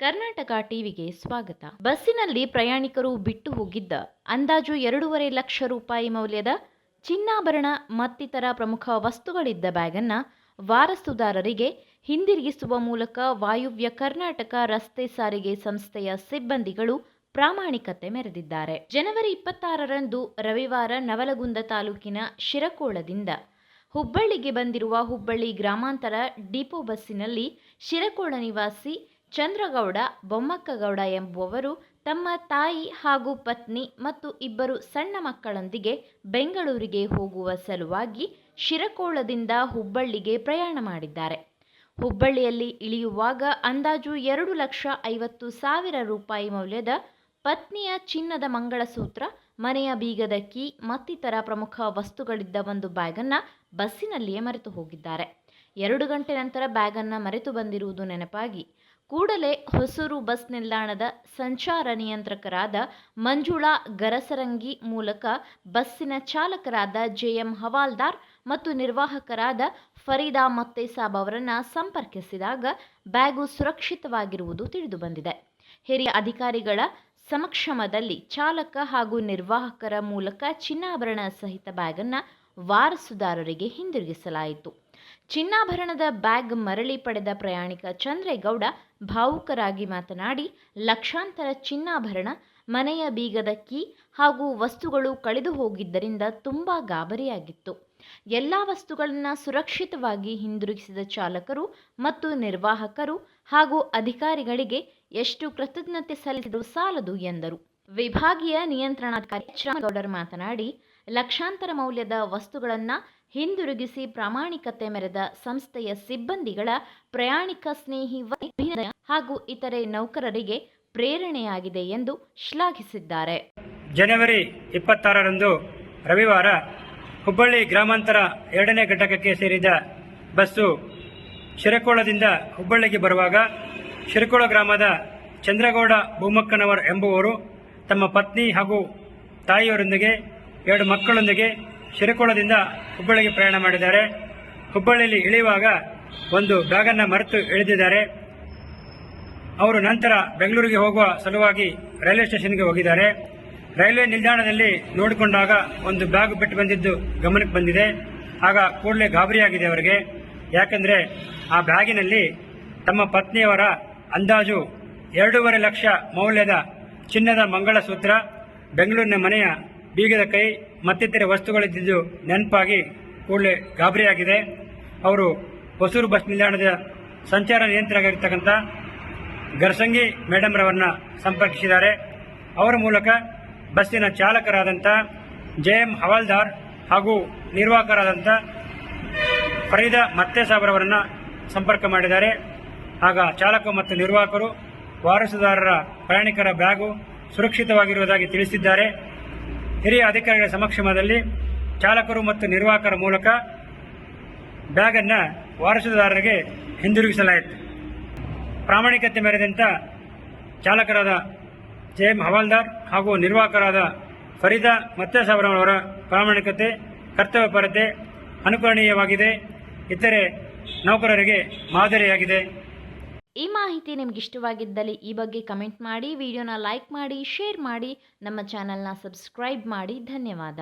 ಕರ್ನಾಟಕ ಟಿವಿಗೆ ಸ್ವಾಗತ. ಬಸ್ಸಿನಲ್ಲಿ ಪ್ರಯಾಣಿಕರು ಬಿಟ್ಟು ಹೋಗಿದ್ದ ಅಂದಾಜು ಎರಡೂವರೆ ಲಕ್ಷ ರೂಪಾಯಿ ಮೌಲ್ಯದ ಚಿನ್ನಾಭರಣ ಮತ್ತಿತರ ಪ್ರಮುಖ ವಸ್ತುಗಳಿದ್ದ ಬ್ಯಾಗನ್ನು ವಾರಸುದಾರರಿಗೆ ಹಿಂದಿರುಗಿಸುವ ಮೂಲಕ ವಾಯುವ್ಯ ಕರ್ನಾಟಕ ರಸ್ತೆ ಸಾರಿಗೆ ಸಂಸ್ಥೆಯ ಸಿಬ್ಬಂದಿಗಳು ಪ್ರಾಮಾಣಿಕತೆ ಮೆರೆದಿದ್ದಾರೆ. ಜನವರಿ ಇಪ್ಪತ್ತಾರರಂದು ರವಿವಾರ ನವಲಗುಂದ ತಾಲೂಕಿನ ಶಿರಕೋಳದಿಂದ ಹುಬ್ಬಳ್ಳಿಗೆ ಬಂದಿರುವ ಹುಬ್ಬಳ್ಳಿ ಗ್ರಾಮಾಂತರ ಡಿಪೋ ಬಸ್ಸಿನಲ್ಲಿ ಶಿರಕೋಳ ನಿವಾಸಿ ಚಂದ್ರಗೌಡ, ಬೊಮ್ಮಕ್ಕಗೌಡ ಎಂಬುವವರು ತಮ್ಮ ತಾಯಿ ಹಾಗೂ ಪತ್ನಿ ಮತ್ತು ಇಬ್ಬರು ಸಣ್ಣ ಮಕ್ಕಳೊಂದಿಗೆ ಬೆಂಗಳೂರಿಗೆ ಹೋಗುವ ಸಲುವಾಗಿ ಶಿರಕೋಳದಿಂದ ಹುಬ್ಬಳ್ಳಿಗೆ ಪ್ರಯಾಣ ಮಾಡಿದ್ದಾರೆ. ಹುಬ್ಬಳ್ಳಿಯಲ್ಲಿ ಇಳಿಯುವಾಗ ಅಂದಾಜು ಎರಡು ಲಕ್ಷ ಐವತ್ತು ಸಾವಿರ ರೂಪಾಯಿ ಮೌಲ್ಯದ ಪತ್ನಿಯ ಚಿನ್ನದ ಮಂಗಳಸೂತ್ರ, ಮನೆಯ ಬೀಗದ ಕೀ ಮತ್ತಿತರ ಪ್ರಮುಖ ವಸ್ತುಗಳಿದ್ದ ಒಂದು ಬ್ಯಾಗನ್ನು ಬಸ್ಸಿನಲ್ಲಿಯೇ ಮರೆತು ಹೋಗಿದ್ದಾರೆ ಎರಡು ಗಂಟೆ ನಂತರ ಬ್ಯಾಗನ್ನು ಮರೆತು ಬಂದಿರುವುದು ನೆನಪಾಗಿ. ಕೂಡಲೇ ಹೊಸೂರು ಬಸ್ ನಿಲ್ದಾಣದ ಸಂಚಾರ ನಿಯಂತ್ರಕರಾದ ಮಂಜುಳಾ ಗರಸರಂಗಿ ಮೂಲಕ ಬಸ್ಸಿನ ಚಾಲಕರಾದ ಜೆಎಂ ಹವಾಲ್ದಾರ್ ಮತ್ತು ನಿರ್ವಾಹಕರಾದ ಫರೀದಾ ಮತ್ತೇಸಾಬ್ ಅವರನ್ನು ಸಂಪರ್ಕಿಸಿದಾಗ ಬ್ಯಾಗು ಸುರಕ್ಷಿತವಾಗಿರುವುದು ತಿಳಿದುಬಂದಿದೆ. ಹಿರಿಯ ಅಧಿಕಾರಿಗಳ ಸಮಕ್ಷಮದಲ್ಲಿ ಚಾಲಕ ಹಾಗೂ ನಿರ್ವಾಹಕರ ಮೂಲಕ ಚಿನ್ನಾಭರಣ ಸಹಿತ ಬ್ಯಾಗನ್ನು ವಾರಸುದಾರರಿಗೆ ಹಿಂದಿರುಗಿಸಲಾಯಿತು. ಚಿನ್ನಾಭರಣದ ಬ್ಯಾಗ್ ಮರಳಿ ಪಡೆದ ಪ್ರಯಾಣಿಕ ಚಂದ್ರೇಗೌಡ ಭಾವುಕರಾಗಿ ಮಾತನಾಡಿ, ಲಕ್ಷಾಂತರ ಚಿನ್ನಾಭರಣ, ಮನೆಯ ಬೀಗದ ಕೀ ಹಾಗೂ ವಸ್ತುಗಳು ಕಳೆದು ಹೋಗಿದ್ದರಿಂದ ತುಂಬ ಗಾಬರಿಯಾಗಿತ್ತು. ಎಲ್ಲ ವಸ್ತುಗಳನ್ನು ಸುರಕ್ಷಿತವಾಗಿ ಹಿಂದಿರುಗಿಸಿದ ಚಾಲಕರು ಮತ್ತು ನಿರ್ವಾಹಕರು ಹಾಗೂ ಅಧಿಕಾರಿಗಳಿಗೆ ಎಷ್ಟು ಕೃತಜ್ಞತೆ ಸಲ್ಲಿಸಿದರೂ ಸಾಲದು ಎಂದರು. ವಿಭಾಗೀಯ ನಿಯಂತ್ರಣಾಧಿಕಾರಿ ಚಾಮಗೌಡರ್ ಮಾತನಾಡಿ ಲಕ್ಷಾಂತರ ಮೌಲ್ಯದ ವಸ್ತುಗಳನ್ನು ಹಿಂದಿರುಗಿಸಿ ಪ್ರಾಮಾಣಿಕತೆ ಮೆರೆದ ಸಂಸ್ಥೆಯ ಸಿಬ್ಬಂದಿಗಳ ಪ್ರಯಾಣಿಕ ಸ್ನೇಹಿ ಹಾಗೂ ಇತರೆ ನೌಕರರಿಗೆ ಪ್ರೇರಣೆಯಾಗಿದೆ ಎಂದು ಶ್ಲಾಘಿಸಿದ್ದಾರೆ. ಜನವರಿ ಇಪ್ಪತ್ತಾರರಂದು ರವಿವಾರ ಹುಬ್ಬಳ್ಳಿ ಗ್ರಾಮಾಂತರ ಎರಡನೇ ಘಟಕಕ್ಕೆ ಸೇರಿದ ಬಸ್ಸು ಶಿರಕೋಳದಿಂದ ಹುಬ್ಬಳ್ಳಿಗೆ ಬರುವಾಗ ಶಿರಕೋಳ ಗ್ರಾಮದ ಚಂದ್ರಗೌಡ ಭೂಮಕ್ಕನವರ್ ಎಂಬುವರು ತಮ್ಮ ಪತ್ನಿ ಹಾಗೂ ತಾಯಿಯವರೊಂದಿಗೆ ಎರಡು ಮಕ್ಕಳೊಂದಿಗೆ ಶಿರಕೋಳದಿಂದ ಹುಬ್ಬಳ್ಳಿಗೆ ಪ್ರಯಾಣ ಮಾಡಿದ್ದಾರೆ. ಹುಬ್ಬಳ್ಳಿಯಲ್ಲಿ ಇಳಿಯುವಾಗ ಒಂದು ಬ್ಯಾಗನ್ನು ಮರೆತು ಇಳಿದಿದ್ದಾರೆ. ಅವರು ನಂತರ ಬೆಂಗಳೂರಿಗೆ ಹೋಗುವ ಸಲುವಾಗಿ ರೈಲ್ವೆ ಸ್ಟೇಷನ್ಗೆ ಹೋಗಿದ್ದಾರೆ. ರೈಲ್ವೆ ನಿಲ್ದಾಣದಲ್ಲಿ ನೋಡಿಕೊಂಡಾಗ ಒಂದು ಬ್ಯಾಗ್ ಬಿಟ್ಟು ಬಂದಿದ್ದು ಗಮನಕ್ಕೆ ಬಂದಿದೆ. ಆಗ ಕೂಡಲೇ ಗಾಬರಿಯಾಗಿದೆ ಅವರಿಗೆ. ಯಾಕೆಂದರೆ ಆ ಬ್ಯಾಗಿನಲ್ಲಿ ತಮ್ಮ ಪತ್ನಿಯವರ ಅಂದಾಜು ಎರಡೂವರೆ ಲಕ್ಷ ಮೌಲ್ಯದ ಚಿನ್ನದ ಮಂಗಳಸೂತ್ರ ಬೆಂಗಳೂರಿನ ಮನೆಯ ಬೀಗದ ಕೈ ಮತ್ತಿತರ ವಸ್ತುಗಳಿದ್ದಿದ್ದು ನೆನಪಾಗಿ ಕೂಡಲೇ ಗಾಬರಿಯಾಗಿದೆ. ಅವರು ಹೊಸೂರು ಬಸ್ ನಿಲ್ದಾಣದ ಸಂಚಾರ ನಿಯಂತ್ರಕರಾಗಿರ್ತಕ್ಕಂಥ ಗರ್ಸಂಗಿ ಮೇಡಮ್ ರವರನ್ನ ಸಂಪರ್ಕಿಸಿದ್ದಾರೆ. ಅವರ ಮೂಲಕ ಬಸ್ಸಿನ ಚಾಲಕರಾದಂಥ ಜೆ ಎಂ ಹವಾಲ್ದಾರ್ ಹಾಗೂ ನಿರ್ವಾಹಕರಾದಂಥ ಫರೀದಾ ಮತ್ತೇಸಾಬ್ರವರನ್ನ ಸಂಪರ್ಕ ಮಾಡಿದ್ದಾರೆ. ಆಗ ಚಾಲಕ ಮತ್ತು ನಿರ್ವಾಹಕರು ವಾರಸುದಾರರ ಪ್ರಯಾಣಿಕರ ಬ್ಯಾಗು ಸುರಕ್ಷಿತವಾಗಿರುವುದಾಗಿ ತಿಳಿಸಿದ್ದಾರೆ. ಹಿರಿಯ ಅಧಿಕಾರಿಗಳ ಸಮಕ್ಷಮದಲ್ಲಿ ಚಾಲಕರು ಮತ್ತು ನಿರ್ವಾಹಕರ ಮೂಲಕ ಬ್ಯಾಗನ್ನು ವಾರಸುದಾರರಿಗೆ ಹಿಂದಿರುಗಿಸಲಾಯಿತು. ಪ್ರಾಮಾಣಿಕತೆ ಮೆರೆದಂತ ಚಾಲಕರಾದ ಜೆ ಎಂ ಹವಾಲ್ದಾರ್ ಹಾಗೂ ನಿರ್ವಾಹಕರಾದ ಫರೀದಾ ಮತ್ತೇಸಾಬ್ರವರ ಪ್ರಾಮಾಣಿಕತೆ ಕರ್ತವ್ಯಪರತೆ ಅನುಕರಣೀಯವಾಗಿದೆ. ಇತರೆ ನೌಕರರಿಗೆ ಮಾದರಿಯಾಗಿದೆ. ಈ ಮಾಹಿತಿ ನಿಮ್ಗೆ ಇಷ್ಟವಾಗಿದ್ದಲ್ಲಿ ಈ ಬಗ್ಗೆ ಕಮೆಂಟ್ ಮಾಡಿ, ವಿಡಿಯೋನ ಲೈಕ್ ಮಾಡಿ, ಶೇರ್ ಮಾಡಿ, ನಮ್ಮ ಚಾನಲ್ನ ಸಬ್ಸ್ಕ್ರೈಬ್ ಮಾಡಿ. ಧನ್ಯವಾದ.